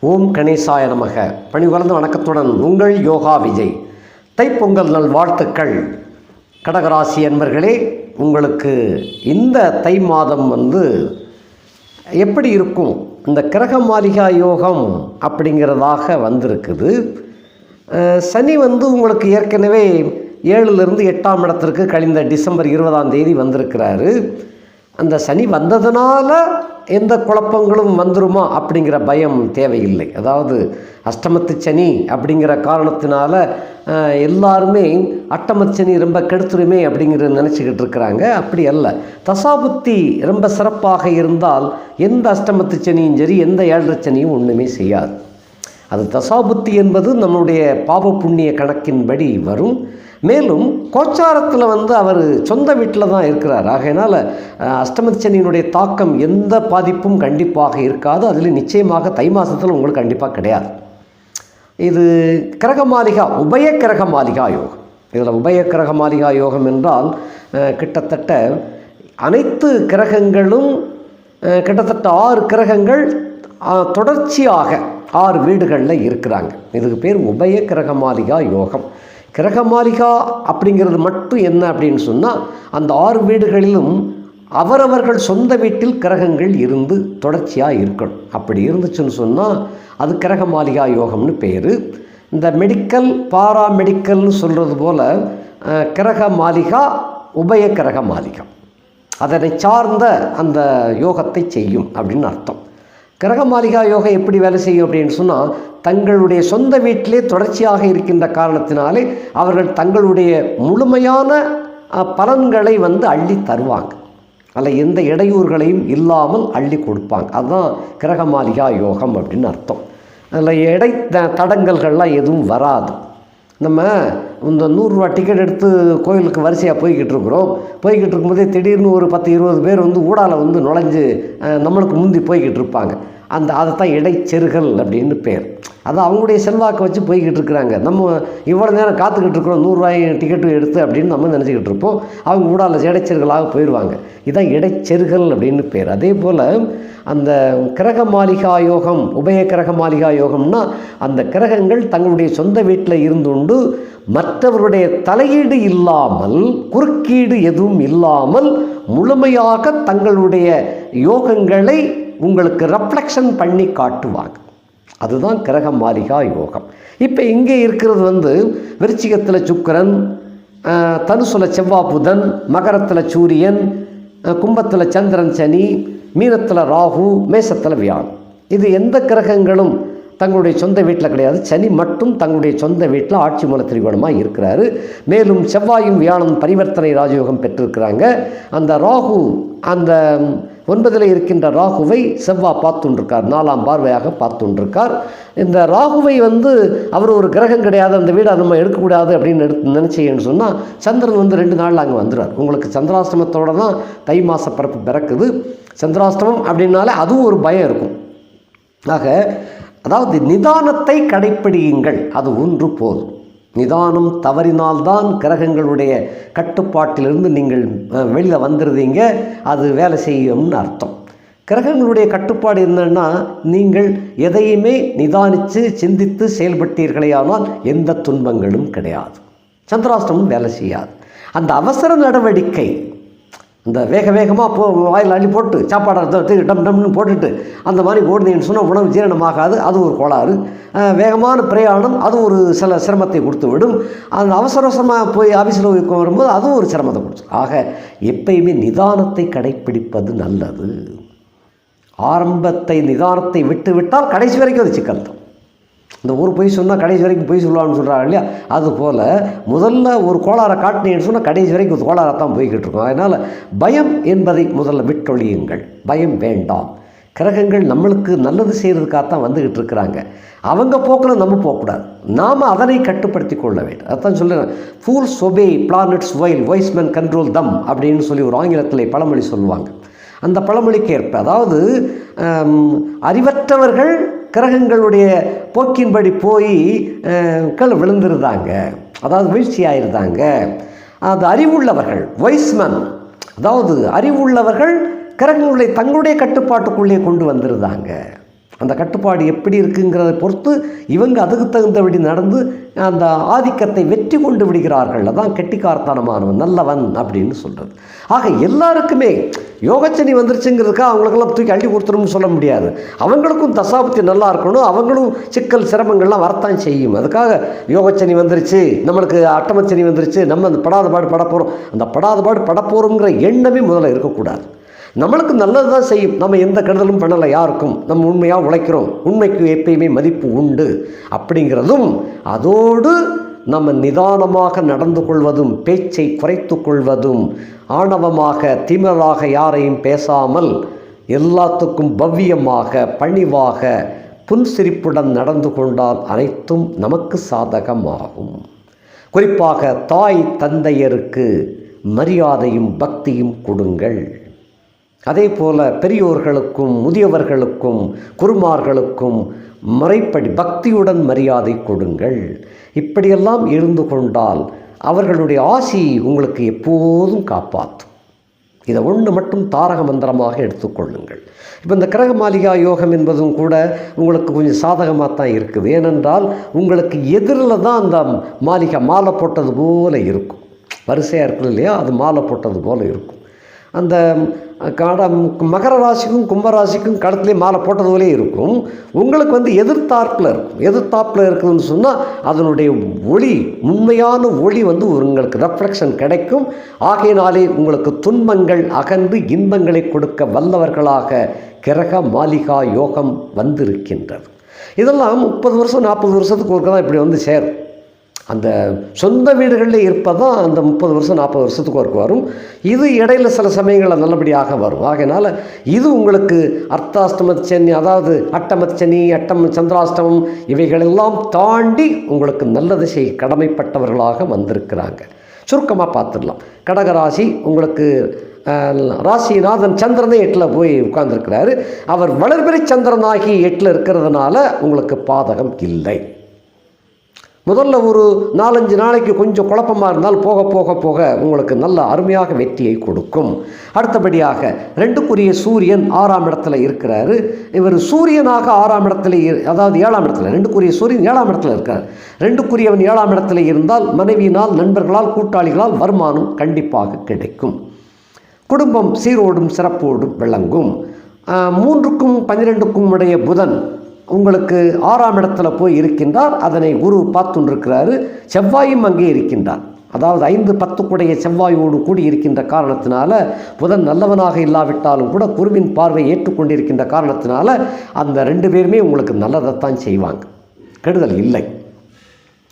ஓம் கணேசாய நமக. பணிவளர்ந்த வணக்கத்துடன் உங்கள் யோகா விஜய். தைப்பொங்கல் நல் வாழ்த்துக்கள். கடகராசி அன்பர்களே உங்களுக்கு இந்த தை மாதம் வந்து எப்படி இருக்கும்? இந்த கிரக மாளிகா யோகம் அப்படிங்கிறதாக வந்திருக்குது. சனி வந்து உங்களுக்கு ஏற்கனவே ஏழுலேருந்து எட்டாம் இடத்திற்கு கழிந்த டிசம்பர் இருபதாம் தேதி வந்திருக்கிறாரு. அந்த சனி வந்ததுனால எந்த குழப்பங்களும் வந்துருமா அப்படிங்கிற பயம் தேவையில்லை. அதாவது அஷ்டமத்து சனி அப்படிங்கிற காரணத்தினால எல்லாருமே அட்டமத்து சனி ரொம்ப கெடுத்துருமே அப்படிங்கிறது நினச்சிக்கிட்டு இருக்கிறாங்க. அப்படி அல்ல. தசாபுத்தி ரொம்ப சிறப்பாக இருந்தால் எந்த அஷ்டமத்து சனியும் சரி எந்த ஏழரை சனியும் ஒன்றுமே செய்யாது. அது தசாபுத்தி என்பது நம்முடைய பாப புண்ணிய கணக்கின்படி வரும். மேலும் கோச்சாரத்தில் வந்து அவர் சொந்த வீட்டில் தான் இருக்கிறார். ஆகையினால் அஷ்டமச்சனியினுடைய தாக்கம் எந்த பாதிப்பும் கண்டிப்பாக இருக்காது. அதில் நிச்சயமாக தை மாதத்தில் உங்களுக்கு கண்டிப்பாக கிடையாது. இது கிரக மாளிகா உபய கிரக மாளிகா யோகம். இதில் உபய கிரக மாளிகா யோகம் என்றால் கிட்டத்தட்ட அனைத்து கிரகங்களும் கிட்டத்தட்ட ஆறு கிரகங்கள் தொடர்ச்சியாக ஆறு வீடுகளில் இருக்கிறாங்க. இதுக்கு பேர் உபய கிரக மாளிகா யோகம். கிரக மாளிகா அப்படிங்கிறது மட்டும் என்ன அப்படின்னு சொன்னால் அந்த ஆறு வீடுகளிலும் அவரவர்கள் சொந்த வீட்டில் கிரகங்கள் இருந்து தொடர்ச்சியாக இருக்கணும். அப்படி இருந்துச்சுன்னு சொன்னால் அது கிரக மாளிகா யோகம்னு பேர். இந்த மெடிக்கல் பாரா மெடிக்கல்னு சொல்கிறது போல் கிரக மாளிகா உபய கிரக மாளிகா அதனை சார்ந்த அந்த யோகத்தை செய்யும் அப்படின்னு அர்த்தம். கிரக மாளிகா யோகம் எப்படி வேலை செய்யும் அப்படின்னு சொன்னால் தங்களுடைய சொந்த வீட்டிலே தொடர்ச்சியாக இருக்கின்ற காரணத்தினாலே அவர்கள் தங்களுடைய முழுமையான பலன்களை வந்து அள்ளி தருவாங்க. அதில் எந்த இடையூறுகளையும் இல்லாமல் அள்ளி கொடுப்பாங்க. அதுதான் கிரக மாளிகா யோகம் அப்படின்னு அர்த்தம். அதில் இடை த- தடங்கல்கள்லாம் எதுவும் வராது. நம்ம இந்த நூறுரூவா டிக்கெட் எடுத்து கோயிலுக்கு வரிசையாக போய்கிட்டு இருக்கிறோம். போய்கிட்டு இருக்கும்போதே திடீர்னு ஒரு பத்து இருபது பேர் வந்து ஊடால வந்து நுழைஞ்சு நம்மளுக்கு முந்தி போய்கிட்டு இருப்பாங்க. அந்த அதைத்தான் இடைச்செருகல் அப்படின்னு பேர். அது அவங்களுடைய செல்வாக்கை வச்சு போய்கிட்டு இருக்கிறாங்க. நம்ம இவ்வளோ நேரம் காத்துக்கிட்டு இருக்கிறோம் நூறுரூவாய் டிக்கெட்டு எடுத்து அப்படின்னு நம்ம நினச்சிக்கிட்டு இருப்போம். அவங்க ஊடால இடைச்செருகலாக போயிடுவாங்க. இதான் இடைச்செருகல் அப்படின்னு பேர். அதே போல் அந்த கிரக மாளிகா யோகம் உபய கிரக மாளிகா யோகம்னா அந்த கிரகங்கள் தங்களுடைய சொந்த வீட்டில் இருந்துண்டு மற்றவருடைய தலையீடு இல்லாமல் குறுக்கீடு எதுவும் இல்லாமல் முழுமையாக தங்களுடைய யோகங்களை உங்களுக்கு ரெஃப்ளெக்ஷன் பண்ணி காட்டுவாங்க. அதுதான் கிரக மாளிகா யோகம். இப்போ இங்கே இருக்கிறது வந்து விருச்சிகத்தில் சுக்கிரன் தனுசுல செவ்வா புதன் மகரத்தில் சூரியன் கும்பத்தில் சந்திரன் சனி மீனத்தில் ராகு மேசத்தில் வியாழன். இது எந்த கிரகங்களும் தங்களுடைய சொந்த வீட்டில் கிடையாது. சனி மட்டும் தங்களுடைய சொந்த வீட்டில் ஆட்சி மூல திரிகோணமாக இருக்கிறாரு. மேலும் செவ்வாயும் வியாழன் பரிவர்த்தனை ராஜயோகம் பெற்றிருக்கிறாங்க. அந்த ராகு அந்த ஒன்பதில் இருக்கின்ற ராகுவை செவ்வா பார்த்துண்டிருக்கார். நாலாம் பார்வையாக பார்த்துண்டிருக்கார். இந்த ராகுவை வந்து அவர் ஒரு கிரகம் கிடையாது அந்த வீடை நம்ம எடுக்கக்கூடாது அப்படின்னு எடுத்து நினச்சிங்கன்னு சொன்னால் சந்திரன் வந்து ரெண்டு நாளில் அங்கே வந்துடுவார் உங்களுக்கு சந்திராஷ்டமத்தோட தான் தை மாத பிறப்பு பிறக்குது. சந்திராஷ்டமம் அப்படின்னாலே அதுவும் ஒரு பயம் இருக்கும். ஆக அதாவது நிதானத்தை கடைப்பிடியுங்கள். அது ஒன்று போதும். நிதானம் தவறினால்தான் கிரகங்களுடைய கட்டுப்பாட்டிலிருந்து நீங்கள் வெளியில் வந்துடுறீங்க அது வேலை செய்யும்னு அர்த்தம். கிரகங்களுடைய கட்டுப்பாடு என்னன்னா நீங்கள் எதையுமே நிதானித்து சிந்தித்து செயல்பட்டீர்களேயானால் எந்த துன்பங்களும் கிடையாது. சந்திராஷ்டமும் வேலை செய்யாது. அந்த அவசர நடவடிக்கை இந்த வேக வேகமாக போ வாயில் அள்ளி போட்டு சாப்பாடை தூக்கி டம் டம்னு போட்டுட்டு அந்த மாதிரி ஓடினீங்கன்னு சொன்னால் உணவு ஜீரணமாகாது. அது ஒரு கோளாறு. வேகமான பிரயாணம் அது ஒரு சில சிரமத்தை கொடுத்து விடும் அந்த அவசர அவசரமாக போய் ஆஃபீஸில் வரும்போது அதுவும் ஒரு சிரமத்தை கொடுத்து ஆக எப்பயுமே நிதானத்தை கடைப்பிடிப்பது நல்லது. ஆரம்பத்தை நிதானத்தை விட்டு விட்டால் கடைசி வரைக்கும் அது சிக்கல் தான் இந்த ஒரு பொய் சொன்னால் கடைசி வரைக்கும் பொய் சொல்லுவான்னு சொல்கிறாங்க இல்லையா? அதுபோல் முதல்ல ஒரு கோளாறை காட்டினேன்னு சொன்னால் கடைசி வரைக்கும் கோளாறாக தான் போய்கிட்டு இருக்கோம். அதனால் பயம் என்பதை முதல்ல விட்டொழியுங்கள். பயம் வேண்டாம். கிரகங்கள் நம்மளுக்கு நல்லது செய்கிறதுக்காகத்தான் வந்துக்கிட்டு இருக்கிறாங்க. அவங்க போக்கில் நம்ம போகக்கூடாது. நாம் அதனை கட்டுப்படுத்தி கொள்ள வேண்டும். அதான் சொல்லுறேன் pool சொபே planets while voice control them அப்படின்னு சொல்லி ஒரு ஆங்கிலத்தில் பழமொழி சொல்லுவாங்க. அந்த பழமொழிக்கு ஏற்ப அதாவது அறிவற்றவர்கள் கிரகங்களுடைய போக்கின்படி போய் கல் விழுந்துருந்தாங்க அதாவது வீழ்ச்சி ஆயிருந்தாங்க அது அறிவுள்ளவர்கள் வைஸ்மன் அதாவது அறிவுள்ளவர்கள் கிரகங்களை தங்களுடைய கட்டுப்பாட்டுக்குள்ளே கொண்டு வந்திருந்தாங்க. அந்த கட்டுப்பாடு எப்படி இருக்குங்கிறத பொறுத்து இவங்க அதுக்கு தகுந்தபடி நடந்து அந்த ஆதிக்கத்தை வெற்றி கொண்டு விடுகிறார்கள். அதான் கெட்டிக்காரத்தனமானவன் நல்லவன் அப்படின்னு சொல்கிறது ஆக எல்லாருக்குமே யோகச்சனி வந்துருச்சுங்கிறதுக்காக அவங்களுக்கெல்லாம் தூக்கி அள்ளி கொடுத்துரும்னு சொல்ல முடியாது. அவங்களுக்கும் தசாபத்தி நல்லா இருக்கணும் அவங்களும் சிக்கல் சிரமங்கள்லாம் வரத்தான் செய்யும். அதுக்காக யோகச்சனி வந்துருச்சு நம்மளுக்கு அட்டமச்சனி வந்துருச்சு நம்ம அந்த படாத பாடு படப்போகிறோம் அந்த படாத பாடு படப்போகிறோங்கிற எண்ணமே முதல்ல இருக்கக்கூடாது. நம்மளுக்கு நல்லது தான் செய்யும். நம்ம எந்த கெடுதலும் பண்ணலை யாருக்கும். நம்ம உண்மையாக உழைக்கிறோம். உண்மைக்கு எப்பயுமே மதிப்பு உண்டு. அப்படிங்கிறதும் அதோடு நம்ம நிதானமாக நடந்து கொள்வதும் பேச்சை குறைத்து கொள்வதும் ஆணவமாக திமிராக யாரையும் பேசாமல் எல்லாத்துக்கும் பவ்யமாக பணிவாக புன்சிரிப்புடன் நடந்து கொண்டால் அனைத்தும் நமக்கு சாதகமாகும். குறிப்பாக தாய் தந்தையருக்கு மரியாதையும் பக்தியும் கொடுங்கள். அதே போல பெரியோர்களுக்கும் முதியவர்களுக்கும் குருமார்களுக்கும் முறைப்படி பக்தியுடன் மரியாதை கொடுங்கள். இப்படியெல்லாம் இருந்து கொண்டால் அவர்களுடைய ஆசி உங்களுக்கு எப்போதும் காப்பாற்றும். இதை ஒன்று மட்டும் தாரக மந்திரமாக எடுத்துக்கொள்ளுங்கள் இப்போ இந்த கிரக மாளிகா யோகம் என்பதும் கூட உங்களுக்கு கொஞ்சம் சாதகமாக தான் இருக்குது. ஏனென்றால் உங்களுக்கு எதிரில் தான் அந்த மாளிகை மாலை போட்டது போல இருக்கும். வரிசையாக இருக்குது இல்லையா? அது மாலை போட்டது போல இருக்கும். அந்த கட மகர ராசிக்கும் கும்பராசிக்கும் கடத்திலே மாலை போட்டது போலே இருக்கும். உங்களுக்கு வந்து எதிர்த்தாப்பில் இருக்கும். எதிர்த்தாப்பில் இருக்குதுன்னு சொன்னால் அதனுடைய ஒளி உண்மையான ஒளி வந்து உங்களுக்கு ரெஃப்ளெக்ஷன் கிடைக்கும். ஆகையினாலே உங்களுக்கு துன்பங்கள் அகன்று இன்பங்களை கொடுக்க வல்லவர்களாக கிரக மாளிகா யோகம் வந்திருக்கின்றது. இதெல்லாம் முப்பது வருஷம் நாற்பது வருஷத்துக்கு ஒருக்க தான் இப்படி வந்து சேரும். அந்த சொந்த வீடுகளில் இருப்பதான் அந்த முப்பது வருஷம் நாற்பது வருஷத்துக்கு ஒருக்கு வரும். இது இடையில சில சமயங்களில் நல்லபடியாக வரும். ஆகையினால் இது உங்களுக்கு அர்த்தாஷ்டம சனி அதாவது அட்டம சனி அட்டம் சந்திராஷ்டமம் இவைகளெல்லாம் தாண்டி உங்களுக்கு நல்லது செய்ய கடமைப்பட்டவர்களாக வந்திருக்கிறாங்க. சுருக்கமாக பார்த்துடலாம். கடகராசி உங்களுக்கு ராசிநாதன் சந்திரனே எட்டில் போய் உட்கார்ந்துருக்கிறாரு. அவர் வளர்பிறை சந்திரனாகி எட்டில் இருக்கிறதுனால உங்களுக்கு பாதகம் இல்லை. முதல்ல ஒரு நாலஞ்சு நாளைக்கு கொஞ்சம் குழப்பமாக இருந்தால் போக போக போக உங்களுக்கு நல்ல அருமையாக வெற்றியை கொடுக்கும். அடுத்தபடியாக ரெண்டுக்குரிய சூரியன் ஆறாம் இடத்துல இருக்கிறாரு. இவர் சூரியனாக ஆறாம் இடத்துல அதாவது ஏழாம் இடத்துல ரெண்டுக்குரிய சூரியன் ஏழாம் இடத்துல இருக்கார். ரெண்டுக்குரியவன் ஏழாம் இடத்துல இருந்தால் மனைவியினால் நண்பர்களால் கூட்டாளிகளால் வருமானம் கண்டிப்பாக கிடைக்கும். குடும்பம் சீரோடும் சிறப்போடும் விளங்கும். மூன்றுக்கும் பன்னிரெண்டுக்கும் உடைய புதன் உங்களுக்கு ஆறாம் இடத்துல போய் இருக்கின்றார். அதனை குரு பார்த்துருக்கிறாரு செவ்வாயும் அங்கே இருக்கின்றார். அதாவது ஐந்து பத்துக்குடைய செவ்வாயோடு கூடி இருக்கின்ற காரணத்தினால புதன் நல்லவனாக இல்லாவிட்டாலும் கூட குருவின் பார்வை ஏற்றுக்கொண்டிருக்கின்ற காரணத்தினால அந்த ரெண்டு பேருமே உங்களுக்கு நல்லதைத்தான் செய்வாங்க. கெடுதல் இல்லை.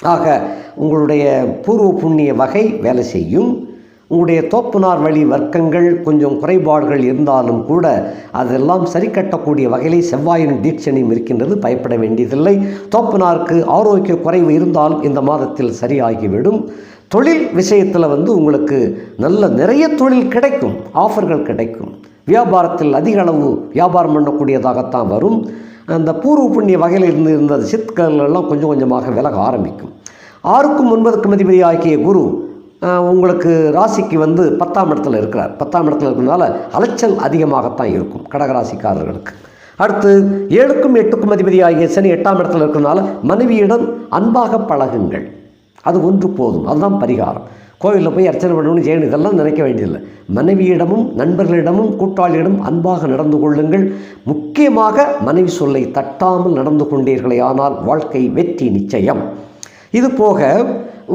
ஆக உங்களுடைய பூர்வ புண்ணிய வகை வேலை செய்யும். உங்களுடைய தோப்புனார் வழி வர்க்கங்கள் கொஞ்சம் குறைபாடுகள் இருந்தாலும் கூட அதெல்லாம் சரி கட்டக்கூடிய வகையிலே செவ்வாயின் தீட்சணையும் இருக்கின்றது. பயப்பட வேண்டியதில்லை. தோப்புனாருக்கு ஆரோக்கிய குறைவு இருந்தாலும் இந்த மாதத்தில் சரியாகிவிடும். தொழில் விஷயத்தில் வந்து உங்களுக்கு நல்ல நிறைய தொழில் கிடைக்கும். ஆஃபர்கள் கிடைக்கும். வியாபாரத்தில் அதிக அளவு வியாபாரம் பண்ணக்கூடியதாகத்தான் வரும். அந்த பூர்வ புண்ணிய வகையில் இருந்து இருந்த சித்கள் எல்லாம் கொஞ்சம் கொஞ்சமாக விலக ஆரம்பிக்கும். ஆறுக்கும் ஒன்பதுக்கும் அதிபதி ஆகிய குரு உங்களுக்கு ராசிக்கு வந்து பத்தாம் இடத்துல இருக்கிறார். பத்தாம் இடத்துல இருக்கிறதுனால அலைச்சல் அதிகமாகத்தான் இருக்கும் கடகராசிக்காரர்களுக்கு. அடுத்து ஏழுக்கும் எட்டுக்கும் அதிபதி ஆகிய சனி எட்டாம் இடத்துல இருக்கிறதுனால மனைவியிடம் அன்பாக பழகுங்கள். அது ஒன்று போதும் அதுதான் பரிகாரம். கோவிலில் போய் அர்ச்சனை பண்ணணும்னு செய்யணும் இதெல்லாம் நினைக்க வேண்டியதில்லை. மனைவியிடமும் நண்பர்களிடமும் கூட்டாளியிடம் அன்பாக நடந்து கொள்ளுங்கள். முக்கியமாக மனைவி சொல்லை தட்டாமல் நடந்து கொண்டீர்களே ஆனால் வாழ்க்கை வெற்றி நிச்சயம். இது போக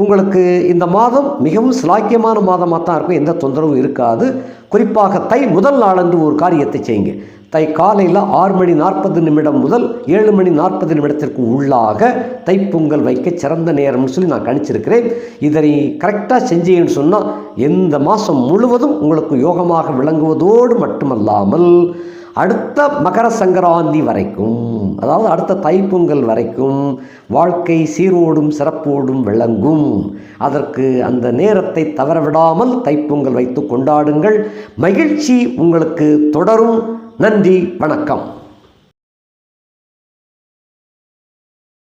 உங்களுக்கு இந்த மாதம் மிகவும் சிலாக்கியமான மாதமாக தான் இருக்கும். எந்த தொந்தரவும் இருக்காது. குறிப்பாக தை முதல் நாளன்று ஒரு காரியத்தை செய்யுங்க. தை காலையில் ஆறு மணி நாற்பது நிமிடம் முதல் ஏழு மணி நாற்பது நிமிடத்திற்கு உள்ளாக தைப்பொங்கல் வைக்க சிறந்த நேரம்னு சொல்லி நான் கணிச்சிருக்கிறேன். இதனை கரெக்டாக செஞ்சேன்னு சொன்னால் எந்த மாதம் முழுவதும் உங்களுக்கு யோகமாக விளங்குவதோடு மட்டுமல்லாமல் அடுத்த மகர சங்கராந்தி வரைக்கும் அதாவது அடுத்த தைப்பொங்கல் வரைக்கும் வாழ்க்கை சீரோடும் சிறப்போடும் விளங்கும். அதற்கு அந்த நேரத்தை தவறவிடாமல் தைப்பொங்கல் வைத்து கொண்டாடுங்கள். மகிழ்ச்சி உங்களுக்கு தொடரும். நன்றி வணக்கம்.